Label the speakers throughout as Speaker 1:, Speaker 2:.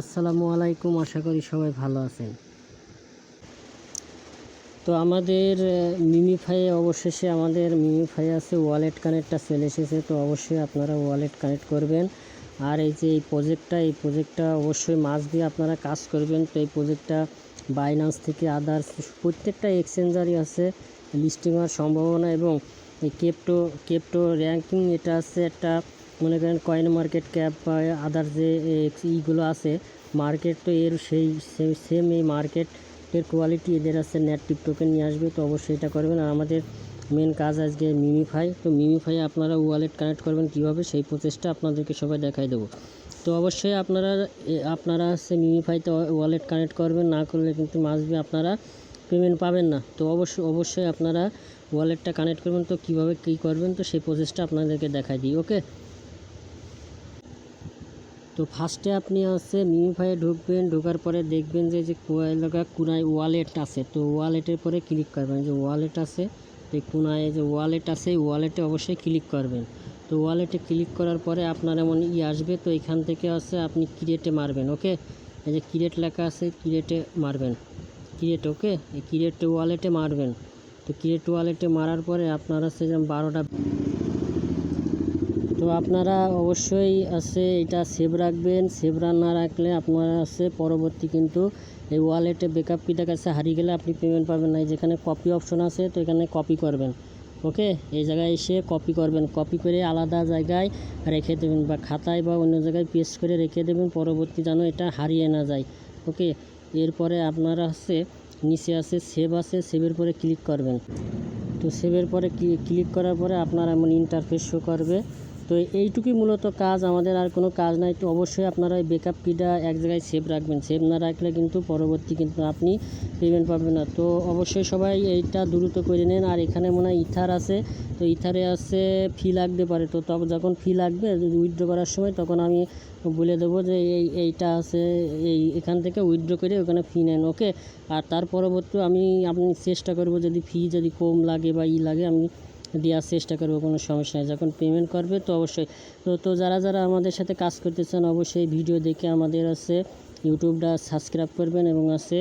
Speaker 1: আসসালামু আলাইকুম, আশা করি সবাই ভালো আছেন। তো আমাদের মিমিফাইয়ে অবশেষে আমাদের মিমিফাই আছে ওয়ালেট কানেক্টটা চলে এসেছে, তো অবশ্যই আপনারা ওয়ালেট কানেক্ট করবেন। আর এই যে এই প্রজেক্টটা এই প্রজেক্টটা অবশ্যই মাস দিয়ে আপনারা কাজ করবেন। তো এই প্রজেক্টটা বাইনান্স থেকে আদার্স প্রত্যেকটা এক্সচেঞ্জারই আছে লিস্টিং হওয়ার সম্ভাবনা এবং এই কেপটো কেপটো র্যাঙ্কিং এটা আছে একটা মনে করেন কয়েন মার্কেট ক্যাপ বা আদার যে ইগুলো আছে মার্কেট তো এর সেই সেম এই মার্কেটের কোয়ালিটি এদের আছে নেট টিপ টোকেন নিয়ে আসবে, তো অবশ্যই এটা করবেন। আর আমাদের মেন কাজ আজকে মিমিফাই তো মিমিফাই আপনারা ওয়ালেট কানেক্ট করবেন কীভাবে, সেই প্রচেষ্টা আপনাদেরকে সবাই দেখাই দেবো। তো অবশ্যই আপনারা আপনারা হচ্ছে মিমিফাইতে ওয়ালেট কানেক্ট করবেন, না করলে কিন্তু মাসবে আপনারা পেমেন্ট পাবেন না। তো অবশ্যই অবশ্যই আপনারা ওয়ালেটটা কানেক্ট করবেন, তো কীভাবে কী করবেন, তো সেই প্রসেসটা আপনাদেরকে দেখাই দিই ওকে তো ফার্স্টে আপনি আছে মিমিফাইয়ে ঢুকবেন, ঢোকার পরে দেখবেন যে যে কোনায় ওয়ালেট আছে। তো ওয়ালেটের পরে ক্লিক করবেন। যে ওয়ালেট আছে, তো কোনায় যে ওয়ালেট আছে ওয়ালেটে অবশ্যই ক্লিক করবেন। তো ওয়ালেটে ক্লিক করার পরে আপনার এমন ই আসবে, তো এখান থেকে আছে আপনি ক্রিয়েটে মারবেন ওকে এই যে ক্রিয়েট লেখা আছে ক্রিয়েটে মারবেন। ক্রিয়েট ওকে এই ক্রিয়েট ওয়ালেটে মারবেন। তো ক্রিয়েট ওয়ালেটে মারার পরে আপনার যেমন বারোটা তো আপনারা অবশ্যই আছে, এটা সেভ রাখবেন। সেভ না রাখলে আপনারা আছে পরবর্তী কিন্তু এই ওয়ালেটে ব্যাকআপ কি দেখাচ্ছে হারিয়ে গেলে আপনি পেমেন্ট পাবেন না। যেখানে কপি অপশন আছে, তো এখানে কপি করবেন। ওকে এই জায়গায় এসে কপি করবেন। কপি করে আলাদা জায়গায় রেখে দেবেন বা খাতায় বা অন্য জায়গায় পেস্ট করে রেখে দেবেন। পরবর্তী যেন এটা হারিয়ে না যায়। ওকে এরপরে আপনারা হচ্ছে নিচে আছে সেভ আছে সেভের পরে ক্লিক করবেন। তো সেভের পরে ক্লিক করার পরে আপনার এমন ইন্টারফেস শো করবে। তো এইটুকুই মূলত কাজ, আমাদের আর কোনো কাজ নাই। তো অবশ্যই আপনারা এই ব্যাকআপ কিটা এক জায়গায় সেভ রাখবেন। সেভ না রাখলে কিন্তু পরবর্তী কিন্তু আপনি পেমেন্ট পাবেন না। তো অবশ্যই সবাই এইটা দ্রুত করে নেন। আর এখানে মনে হয় ইথার আছে। তো ইথারে আছে ফি লাগতে পারে। তো তখন যখন ফি লাগবে উইথড্র করার সময় তখন আমি বলে দেবো যে এই, এইটা আছে, এই এখান থেকে উইথড্র করে ওখানে ফি নেন ওকে আর তার পরবর্তী আমি আপনি চেষ্টা করব যদি ফি যদি কম লাগে বা ই লাগে, আমি দেওয়ার চেষ্টা করব, কোনো সমস্যা নেই। যখন পেমেন্ট করবে তো অবশ্যই। তো তো যারা যারা আমাদের সাথে কাজ করতে চান অবশ্যই ভিডিও দেখে আমাদের আছে ইউটিউবটা সাবস্ক্রাইব করবেন এবং আছে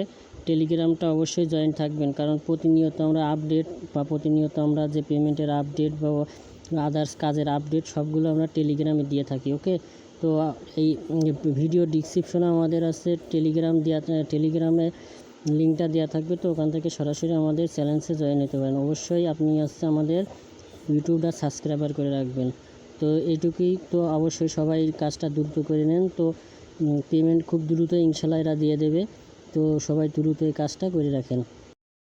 Speaker 1: টেলিগ্রামটা অবশ্যই জয়েন থাকবেন। কারণ প্রতিনিয়ত আমরা আপডেট বা প্রতিনিয়ত আমরা যে পেমেন্টের আপডেট বা আদার্স কাজের আপডেট সবগুলো আমরা টেলিগ্রামে দিয়ে থাকি ওকে তো, এই ভিডিও ডিসক্রিপশনে আমাদের আছে টেলিগ্রাম দেওয়া টেলিগ্রামে লিঙ্কটা দেওয়া থাকবে, তো ওখান থেকে সরাসরি আমাদের চ্যানেলসে জয়েন নিতে পারেন। অবশ্যই আপনি আসছে আমাদের ইউটিউবটা সাবস্ক্রাইবার করে রাখবেন। তো এটুকুই তো অবশ্যই সবাই কাজটা দ্রুত করে নেন। তো পেমেন্ট খুব দ্রুত ইনশাল্লাহ এরা দিয়ে দেবে। তো সবাই দ্রুত এই কাজটা করে রাখেন।